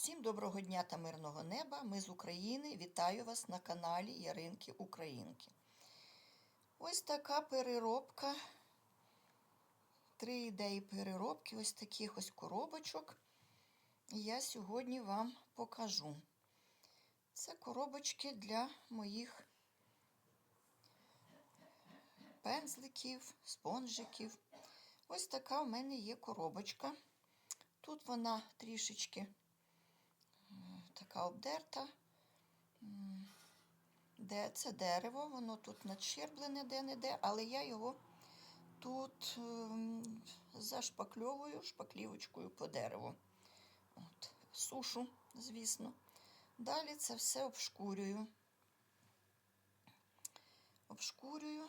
Всім доброго дня та мирного неба. Ми з України. Вітаю вас на каналі Яринки Українки. Ось така переробка. Три ідеї переробки ось таких ось коробочок. Я сьогодні вам покажу. Це коробочки для моїх пензликів, спонжиків. Ось така в мене є коробочка. Тут вона трішечки така обдерта. Де це дерево, воно тут надщерблене де-не-де, але я його тут ем, зашпакльовую шпаклівочкою по дереву. От, сушу, звісно. Далі це все обшкурюю. Обшкурюю,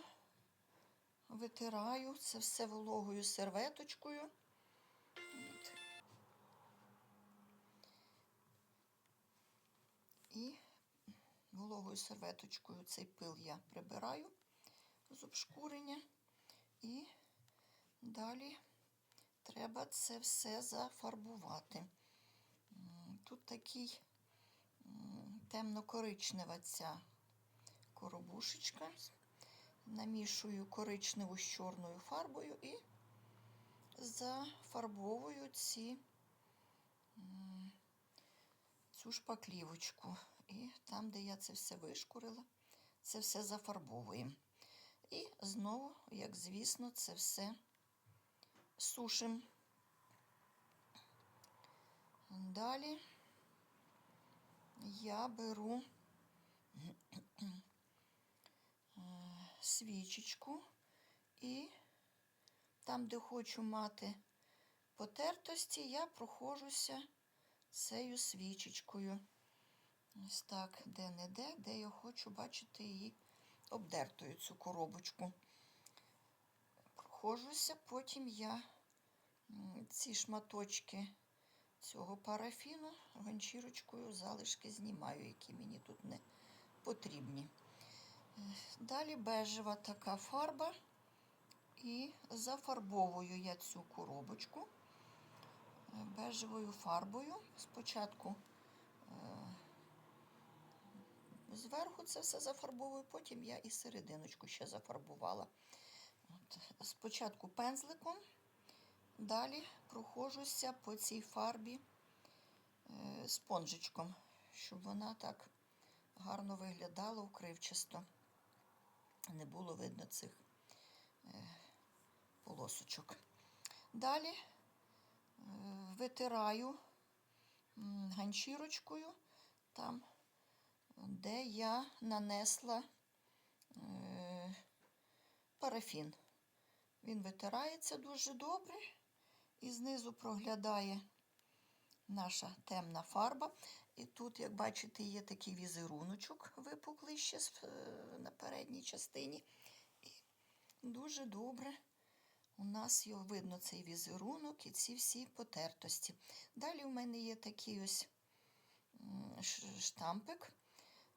витираю це все вологою серветочкою. І вологою серветочкою цей пил я прибираю з обшкурення. І далі треба це все зафарбувати. Тут такий темно-коричнева ця коробушечка. Намішую коричневу з чорною фарбою і зафарбовую ці цю шпаклівочку. І там, де я це все вишкурила, це все зафарбовуємо. І знову, як звісно, це все сушимо. Далі я беру е, свічечку і там, де хочу мати потертості, я проходжуся цією свічечкою. Ось так, де-не-де, де я хочу бачити її обдертою, цю коробочку. Проходжуся, потім я ці шматочки цього парафіну ганчірочкою залишки знімаю, які мені тут не потрібні. Далі бежева така фарба. І зафарбовую я цю коробочку бежевою фарбою. Спочатку е, зверху це все зафарбовую, потім я і серединочку ще зафарбувала. От. Спочатку пензликом, далі проходжуся по цій фарбі е, спонжичком, щоб вона так гарно виглядала укривчасто. Не було видно цих е, полосочок. Далі витираю ганчірочкою там, де я нанесла е, парафін. Він витирається дуже добре і знизу проглядає наша темна фарба. І тут, як бачите, є такий візеруночок випуклий ще е, на передній частині. І дуже добре у нас його видно цей візерунок і ці всі потертості. Далі у мене є такий ось штампик,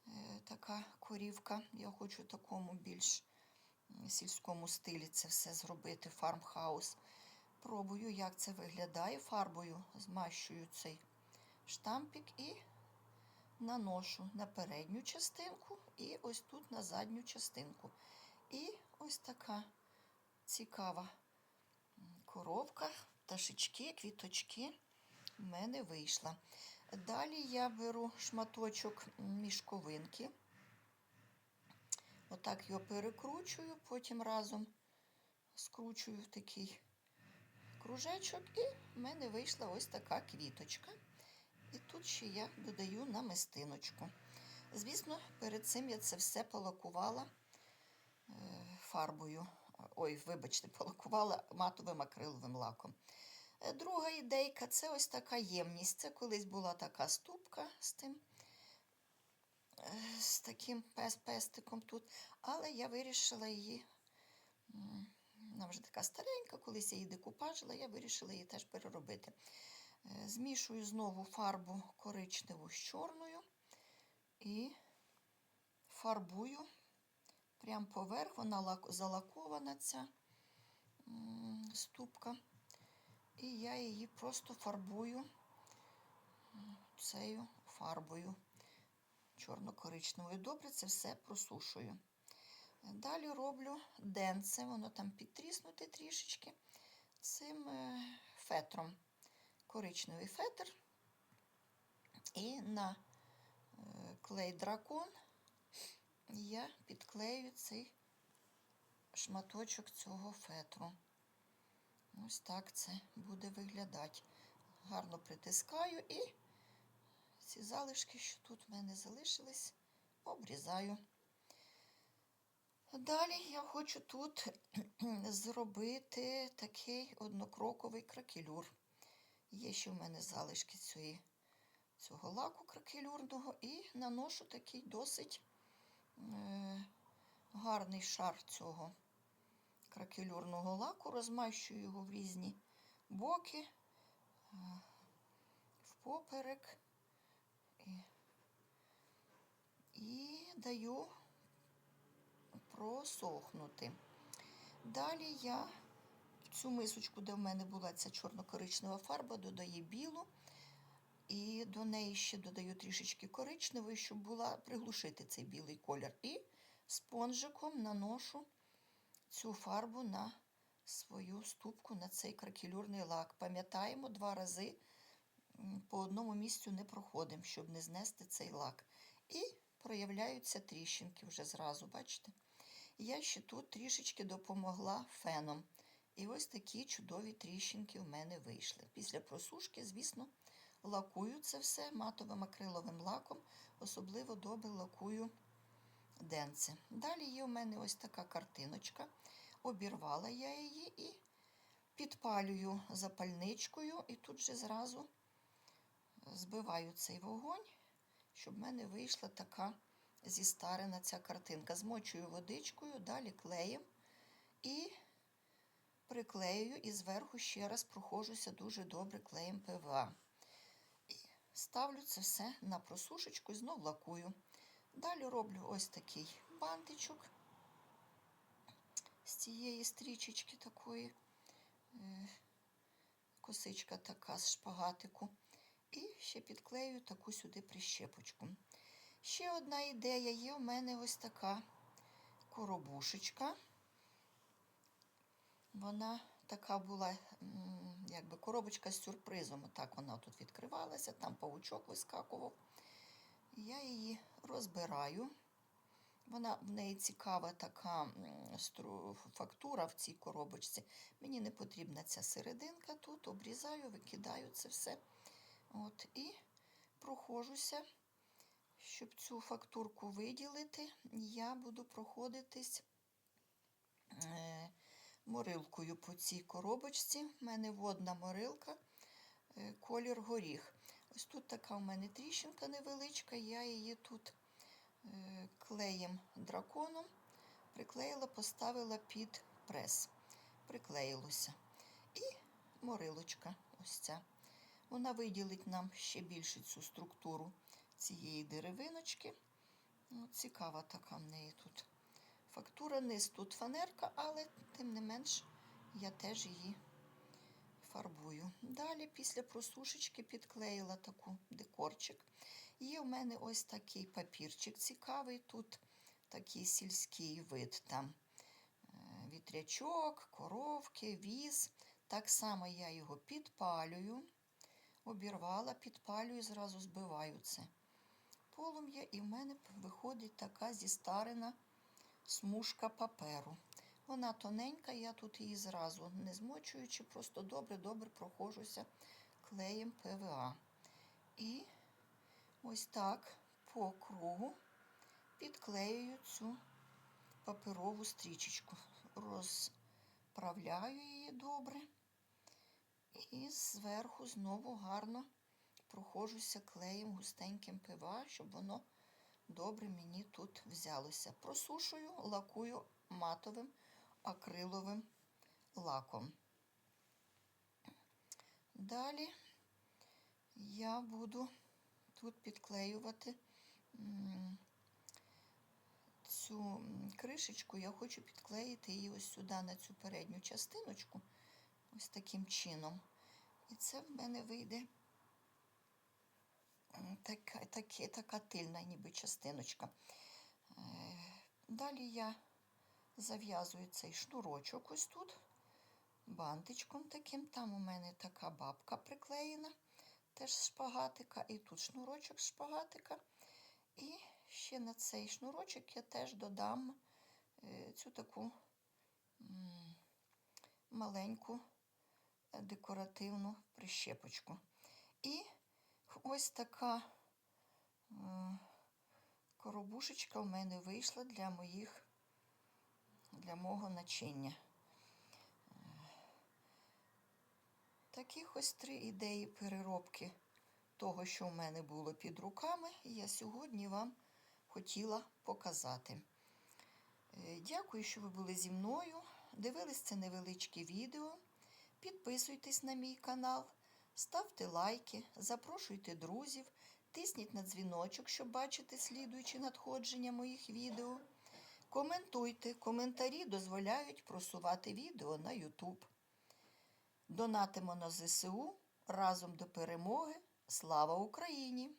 е, така корівка. Я хочу в такому більш сільському стилі це все зробити, фармхаус. Пробую, як це виглядає. Фарбою змащую цей штампик і наношу на передню частинку і ось тут на задню частинку. І ось така цікава м, коробка, пташечки, квіточки в мене вийшла. Далі я беру шматочок мішковинки. Отак його перекручую, потім разом скручую в такий кружечок, і в мене вийшла ось така квіточка. І тут ще я додаю намистиночку. Звісно, перед цим я це все полакувала е, фарбою. Ой, вибачте, полакувала матовим акриловим лаком. Е, Друга ідейка це ось така ємність. Це колись була така ступка з тим, е, з таким пестиком тут, але я вирішила її. Вона вже така старенька, колись я її декупажила, я вирішила її теж переробити. Е, Змішую знову фарбу коричневу з чорною і фарбую прямо поверх, вона залакована ця ступка. І я її просто фарбую цією фарбою чорно-коричневою. Добре це все просушую. Далі роблю денце, воно там підтріснуте трішечки цим е, фетром. Коричневий фетр. І на е, клей дракон я підклею цей шматочок цього фетру. Ось так це буде виглядати. Гарно притискаю і ці залишки, що тут в мене залишились, обрізаю. Далі я хочу тут зробити такий однокроковий кракелюр. Є ще в мене залишки цієї, цього лаку кракелюрного і наношу такий досить гарний шар цього кракелюрного лаку, розмащую його в різні боки, е, в поперек і, і даю просохнути. Далі я в цю мисочку, де в мене була ця чорно-коричнева фарба, додаю білу. І до неї ще додаю трішечки коричневої, щоб була приглушити цей білий колір. І спонжиком наношу цю фарбу на свою ступку, на цей кракелюрний лак. Пам'ятаємо, два рази по одному місцю не проходимо, щоб не знести цей лак. І проявляються тріщинки вже зразу, бачите? Я ще тут трішечки допомогла феном. І ось такі чудові тріщинки в мене вийшли. Після просушки, звісно, лакую це все матовим акриловим лаком, особливо добре лакую денце. Далі є у мене ось така картиночка. Обірвала я її і підпалюю запальничкою, і тут же зразу збиваю цей вогонь, щоб в мене вийшла така зістарена ця картинка. Змочую водичкою, далі клеєм і приклею і зверху ще раз прохожуся дуже добре клеєм ПВА. Ставлю це все на просушечку і знов лакую. Далі роблю ось такий бантичок з цієї стрічечки такої, е, косичка така з шпагатику. І ще підклею таку сюди прищепочку. Ще одна ідея є у мене ось така коробушечка. Вона така була, якби коробочка з сюрпризом. Отак вона тут відкривалася, там павучок вискакував. Я її розбираю. Вона в неї цікава така фактура в цій коробочці. Мені не потрібна ця серединка тут, обрізаю, викидаю це все. От, І прохожуся, щоб цю фактурку виділити, я буду проходитись морилкою по цій коробочці. У мене водна морилка, е, колір горіх. Ось тут така у мене тріщинка невеличка, я її тут е, клеєм драконом приклеїла, поставила під прес. Приклеїлося. І морилочка ось ця. Вона виділить нам ще більше цю структуру цієї деревиночки. Ну, Цікава така в неї тут фактура. Низ тут фанерка, але тим не менш я теж її фарбую. Далі, після просушечки, підклеїла таку декорчик. Є в мене ось такий папірчик цікавий. Тут такий сільський вид. Там е, вітрячок, коровки, віз. Так само я його підпалюю, обірвала, підпалюю, зразу збиваю це полум'я, і в мене виходить така зістарена смужка паперу. Вона тоненька, я тут її зразу не змочуючи, просто добре-добре прохожуся клеєм ПВА. І ось так по кругу підклеюю цю паперову стрічечку, розправляю її добре. І зверху знову гарно прохожуся клеєм густеньким ПВА, щоб воно добре мені тут взялося. Просушую, лакую матовим акриловим лаком. Далі я буду тут підклеювати цю кришечку, я хочу підклеїти її ось сюди, на цю передню частиночку, ось таким чином. І це в мене вийде така, такі, така тильна ніби частиночка. Е, Далі я зав'язую цей шнурочок ось тут, бантичком таким. Там у мене така бабка приклеєна, теж шпагатика, і тут шнурочок шпагатика. І ще на цей шнурочок я теж додам е, цю таку маленьку е, декоративну прищепочку. І ось така е, коробушечка в мене вийшла для моїх, для мого начиння. Е, Таких ось три ідеї переробки того, що в мене було під руками, я сьогодні вам хотіла показати. Е, Дякую, що ви були зі мною. Дивились це невеличке відео. Підписуйтесь на мій канал, ставте лайки, запрошуйте друзів, тисніть на дзвіночок, щоб бачити слідуючі надходження моїх відео. Коментуйте, коментарі дозволяють просувати відео на YouTube. Донатимо на ЗСУ разом до перемоги. Слава Україні!